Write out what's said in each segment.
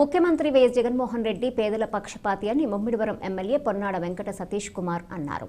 ముఖ్యమంత్రి వైఎస్ జగన్మోహన్ రెడ్డి పేదల పక్షపాతి అని ముమ్మిడివరం ఎమ్మెల్యే పొన్నాడ వెంకట సతీష్ కుమార్ అన్నారు.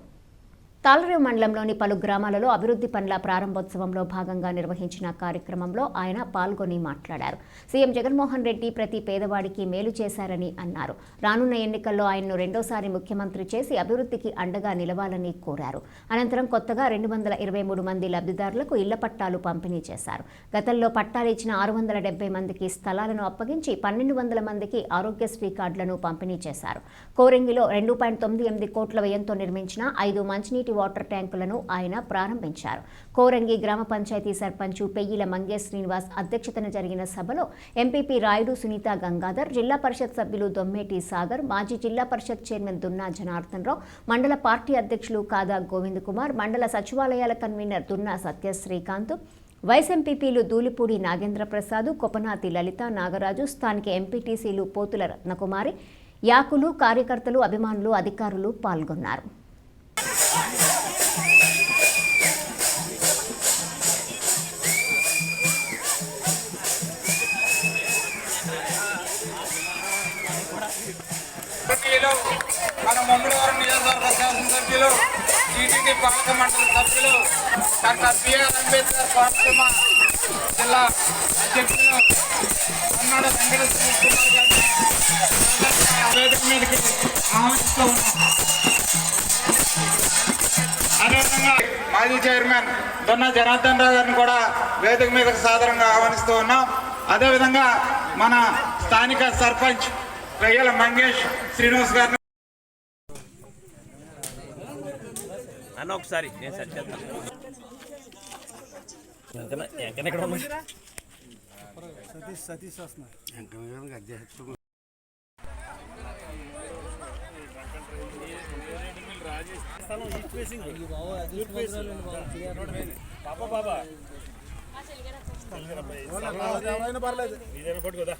తాళరేవు మండలంలోని పలు గ్రామాలలో అభివృద్ధి పనుల ప్రారంభోత్సవంలో భాగంగా నిర్వహించిన కార్యక్రమంలో ఆయన పాల్గొని మాట్లాడారు. సీఎం జగన్మోహన్ రెడ్డి ప్రతి పేదవాడికి మేలు చేశారని అన్నారు. రానున్న ఎన్నికల్లో ఆయన్ను రెండోసారి ముఖ్యమంత్రి చేసి అభివృద్ధికి అండగా నిలవాలని కోరారు. అనంతరం కొత్తగా రెండు వందల ఇరవై మూడు మంది లబ్ధిదారులకు ఇళ్ళ పట్టాలు పంపిణీ చేశారు. గతంలో పట్టాలు ఇచ్చిన ఆరు వందల డెబ్బై మందికి స్థలాలను అప్పగించి పన్నెండు వందల మందికి ఆరోగ్యశ్రీ కార్డులను పంపిణీ చేశారు. కోరింగిలో రెండు పాయింట్ తొమ్మిది ఎనిమిది కోట్ల వ్యయంతో నిర్మించిన ఐదు మంచినీటి వాటర్ ట్యాంకులను ఆయన ప్రారంభించారు. కోరంగి గ్రామ పంచాయతీ సర్పంచ్ పెయ్యిల మంగే శ్రీనివాస్ అధ్యక్షతన జరిగిన సభలో ఎంపీపీ రాయుడు సునీత గంగాధర్ జిల్లా పరిషత్ సభ్యులు దొమ్మేటి సాగర్ మాజీ జిల్లా పరిషత్ చైర్మన్ దున్నా జనార్దన్ రావు మండల పార్టీ అధ్యక్షులు కాదా గోవింద్ కుమార్ మండల సచివాలయాల కన్వీనర్ దున్నా సత్య శ్రీకాంత్ వైస్ ఎంపీపీలు దూలిపూడి నాగేంద్ర ప్రసాద్ కొపనాతి లలిత నాగరాజు స్థానిక ఎంపీటీసీలు పోతుల రత్నకుమారి యాకులు కార్యకర్తలు అభిమానులు అధికారులు పాల్గొన్నారు. సభ్యులు మన మంగళవారం నియోజకవర్గ శాసనసభ్యులు టీటీడీ పాలక మండలి సభ్యులు డాక్టర్ బిఆర్ అంబేద్కర్ కోనసీమ జిల్లా అధ్యక్షులు కన్నడ వెంకటేశ్వర గారిని వేదిక మీదకి ఆహ్వానిస్తూ ఉన్నాం. అదేవిధంగా మాజీ చైర్మన్ దొన్న జనార్దన్ రావు గారిని కూడా వేదిక మీదకు సాధారణంగా ఆహ్వానిస్తూ ఉన్నాం. అదేవిధంగా మన స్థానిక సర్పంచ్ రయ్యల మంగేష్ శ్రీనివాస్ గారిని అన్న ఒకసారి నేను సెట్ చేస్తాను. సతీష్ సతీష్ పర్లేదు పడిలేదు ఏంట్రా బాబు ఇద్దరు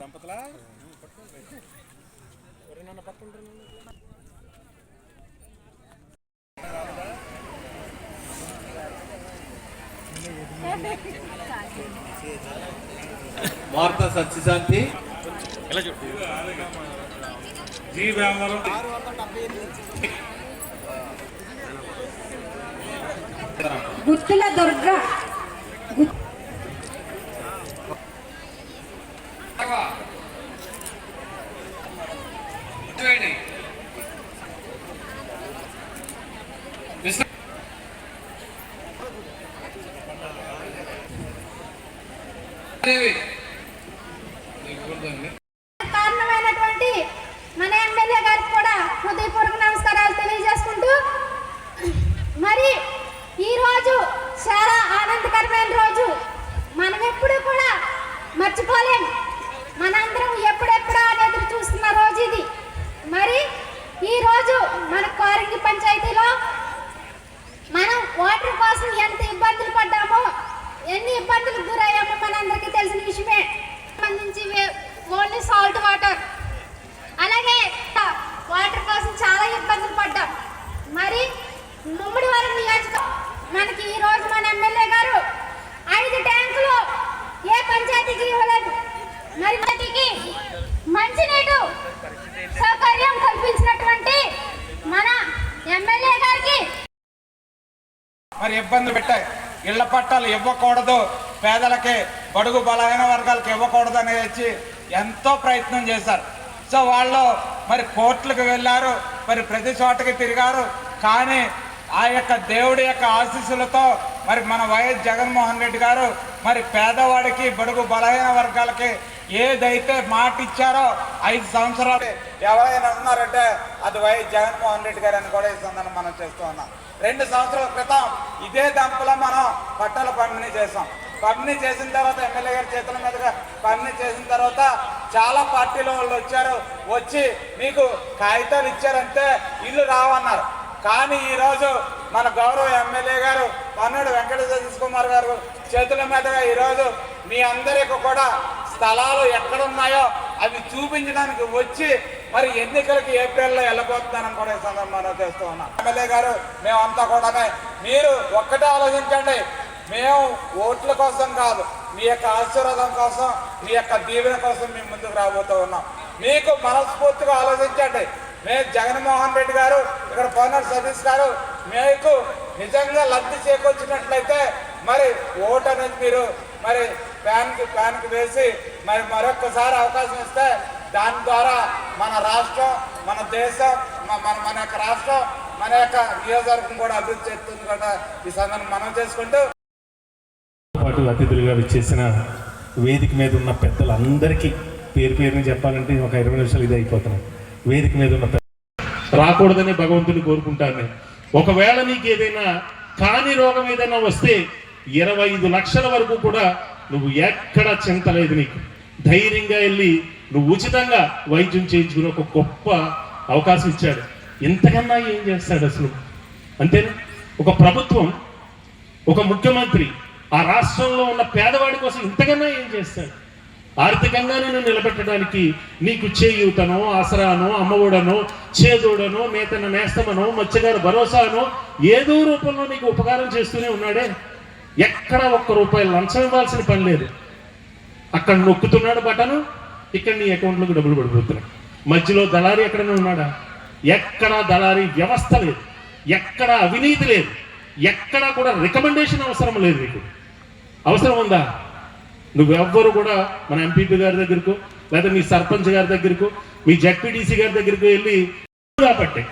దంపతులా? వార్తా సత్యశాంతి. జీ వ్యాపారం గుత్తుల దుర్గ. గు- కారణమైనటువంటి మన ఎమ్మెల్యే గారికి కూడా హృదయపూర్వక నమస్కారాలు తెలియజేసుకుంటూ మరి ఈ రోజు చాలా ఆనందకరమైన రోజు మనం ఎప్పుడు కూడా మర్చిపోలేం మనందరం ఎప్పుడెప్పుడు అని ఎదురు చూస్తున్న రోజు ఇది మరి ఈ రోజు మన కోరంగి పంచాయతీలో మనం వాటర్ కోసం ఎంత ఇబ్బందులు పడ్డామో ఎన్ని ఇబ్బందులకు గురయ్యామో మనందరికీ తెలిసిన విషయమే సంబంధించి ఓన్లీ సాల్ట్ వాటర్ అలాగే వాటర్ కోసం చాలా ఇబ్బందులు పడ్డాం మరి ముమ్మడి వారం నియోజక మనకి ఈ రోజు మన ఎమ్మెల్యే గారు ఐదు ట్యాంకులు ఏ పంచాయతీకి ఇవ్వలేదు మరి ప్రతికి మంచినీటి సౌకర్యం కల్పించినటువంటి మన ఎమ్మెల్యే గారికి మరి ఇబ్బంది పెట్టాయి ఇళ్ళ పట్టాలు ఇవ్వకూడదు. పేదలకి బడుగు బలహీన వర్గాలకు ఇవ్వకూడదు అనేది వచ్చి ఎంతో ప్రయత్నం చేశారు. సో వాళ్ళు మరి కోర్టులకు వెళ్ళారు మరి ప్రతి చోటకి తిరిగారు. కానీ ఆ యొక్క దేవుడి యొక్క ఆశీస్సులతో మరి మన వైఎస్ జగన్మోహన్ రెడ్డి గారు మరి పేదవాడికి బడుగు బలహీన వర్గాలకి ఏదైతే మాట ఇచ్చారో ఐదు సంవత్సరాలు ఎవరైనా ఉన్నారంటే అది వై జగన్మోహన్ రెడ్డి గారు అని కూడా ఈ సందర్భం మనం చేస్తూ ఉన్నాం. రెండు సంవత్సరాల క్రితం ఇదే దంపలో మనం పట్టాల పంపిణీ చేసాం పంపిణీ చేసిన తర్వాత ఎమ్మెల్యే గారి చేతుల మీదుగా పంపిణీ చేసిన తర్వాత చాలా పార్టీల వాళ్ళు వచ్చారు. వచ్చి మీకు కాగితాలు ఇచ్చారంటే ఇల్లు రావన్నారు. కానీ ఈరోజు మన గౌరవ ఎమ్మెల్యే గారు పన్నోడు వెంకట కుమార్ గారు చేతుల మీదుగా ఈరోజు మీ అందరికి కూడా స్థలాలు ఎక్కడున్నాయో అవి చూపించడానికి వచ్చి మరి ఎన్నికలకి ఏప్రిల్లో వెళ్ళబోతున్నానని కూడా ఈ సందర్భంలో చేస్తూ ఉన్నాం. ఎమ్మెల్యే గారు మేమంతా కూడా మీరు ఒక్కటే ఆలోచించండి. మేము ఓట్ల కోసం కాదు మీ యొక్క ఆశీర్వాదం కోసం మీ యొక్క దీవెన కోసం మేము ముందుకు రాబోతూ ఉన్నాం. మీకు మనస్ఫూర్తిగా ఆలోచించండి. మేము జగన్మోహన్ రెడ్డి గారు ఇక్కడ పవనర్ సతీష్ గారు మీకు నిజంగా లబ్ధి చేకూర్చినట్లయితే మరి ఓటు అనేది మీరు మరి ప్యాన్కి ప్యాన్కి వేసి మరి మరొక్కసారి అవకాశం ఇస్తే దాని ద్వారా మన రాష్ట్రం మన దేశం మన మన యొక్క రాష్ట్రం మన యొక్క నియోజకవర్గం కూడా అభివృద్ధి చెందుతుంది కూడా ఈ సందర్భం మనం చేసుకుంటూ పాటు అతిథులుగా విచ్చేసిన వేదిక మీద ఉన్న పెద్దలందరికీ పేరు పేరుని చెప్పాలంటే ఒక ఇరవై నిమిషాలు ఇది అయిపోతున్నాం వేదిక మీద ఉన్న పెద్ద రాకూడదని భగవంతుని కోరుకుంటాను. నేను ఒకవేళ నీకు ఏదైనా కాని రోగం ఏదైనా వస్తే ఇరవై ఐదు లక్షల వరకు కూడా నువ్వు ఎక్కడ చింత లేదు నీకు. ధైర్యంగా వెళ్ళి నువ్వు ఉచితంగా వైద్యం చేయించుకునే ఒక గొప్ప అవకాశం ఇచ్చాడు. ఇంతకన్నా ఏం చేస్తాడు అసలు? అంతేనా? ఒక ప్రభుత్వం ఒక ముఖ్యమంత్రి ఆ రాష్ట్రంలో ఉన్న పేదవాడి కోసం ఇంతకన్నా ఏం చేస్తాడు? ఆర్థికంగా నేను నిలబెట్టడానికి నీకు చేయూతనో ఆసరానో అమ్మఒడనో చేదోడనో మేతన నేస్తమనో మత్స్యగారు భరోసానో ఏదో రూపంలో నీకు ఉపకారం చేస్తూనే ఉన్నాడే? ఎక్కడ ఒక్క రూపాయలు లంచం ఇవ్వాల్సిన పని లేదు. అక్కడ నొక్కుతున్నాడు బటను ఇక్కడ నీ అకౌంట్లోకి డబ్బులు పడిపోతున్నాడు మధ్యలో దళారి ఎక్కడైనా ఉన్నాడా? ఎక్కడ దళారి వ్యవస్థ లేదు. ఎక్కడ అవినీతి లేదు. ఎక్కడ కూడా రికమెండేషన్ అవసరం లేదు నీకు. అవసరం ఉందా? నువ్వెవ్వరు కూడా మన ఎంపీపీ గారి దగ్గరకు లేదా మీ సర్పంచ్ గారి దగ్గరకు మీ జడ్పీటీసీ గారి దగ్గరకు వెళ్ళి కాబట్టి.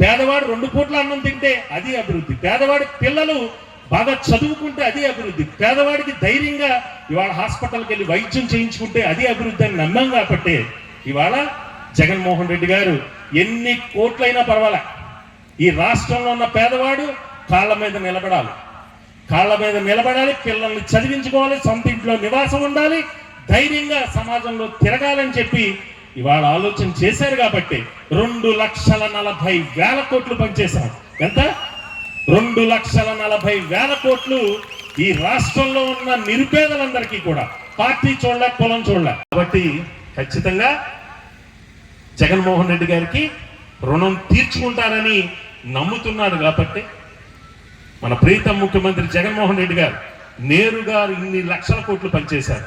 పేదవాడు రెండు పూట్ల అన్నం తింటే అది అభివృద్ధి. పేదవాడి పిల్లలు బాగా చదువుకుంటే అదే అభివృద్ధి. పేదవాడికి ధైర్యంగా ఇవాళ హాస్పిటల్కి వెళ్ళి వైద్యం చేయించుకుంటే అదే అభివృద్ధి అని నమ్మాం కాబట్టి ఇవాళ జగన్మోహన్ రెడ్డి గారు ఎన్ని కోట్లైనా పర్వాలే. ఈ రాష్ట్రంలో ఉన్న పేదవాడు కాళ్ళ మీద నిలబడాలి. కాళ్ళ మీద నిలబడాలి పిల్లల్ని చదివించుకోవాలి సొంత ఇంట్లో నివాసం ఉండాలి ధైర్యంగా సమాజంలో తిరగాలని చెప్పి ఇవాళ ఆలోచన చేశారు కాబట్టి రెండు లక్షల నలభై వేల కోట్లు పనిచేశాం ఎంత? రెండు లక్షల నలభై వేల కోట్లు ఈ రాష్ట్రంలో ఉన్న నిరుపేదలందరికీ కూడా. పార్టీ చూడలే కులం చూడలే. కాబట్టి ఖచ్చితంగా జగన్మోహన్ రెడ్డి గారికి రుణం తీర్చుకుంటారని నమ్ముతున్నాడు కాబట్టి మన ప్రీతం ముఖ్యమంత్రి జగన్మోహన్ రెడ్డి గారు నేరుగా ఇన్ని లక్షల కోట్లు పనిచేశారు.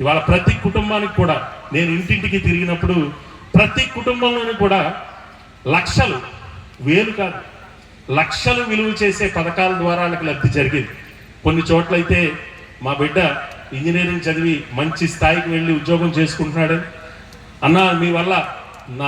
ఇవాళ ప్రతి కుటుంబానికి కూడా నేను ఇంటింటికి తిరిగినప్పుడు ప్రతి కుటుంబంలోనూ కూడా లక్షలు వేలు కాదు. లక్షలు విలువ చేసే పథకాల ద్వారా వాళ్ళకి లబ్ధి జరిగింది. కొన్ని చోట్లయితే మా బిడ్డ ఇంజనీరింగ్ చదివి మంచి స్థాయికి వెళ్ళి ఉద్యోగం చేసుకుంటున్నాడు అన్న మీ వల్ల నా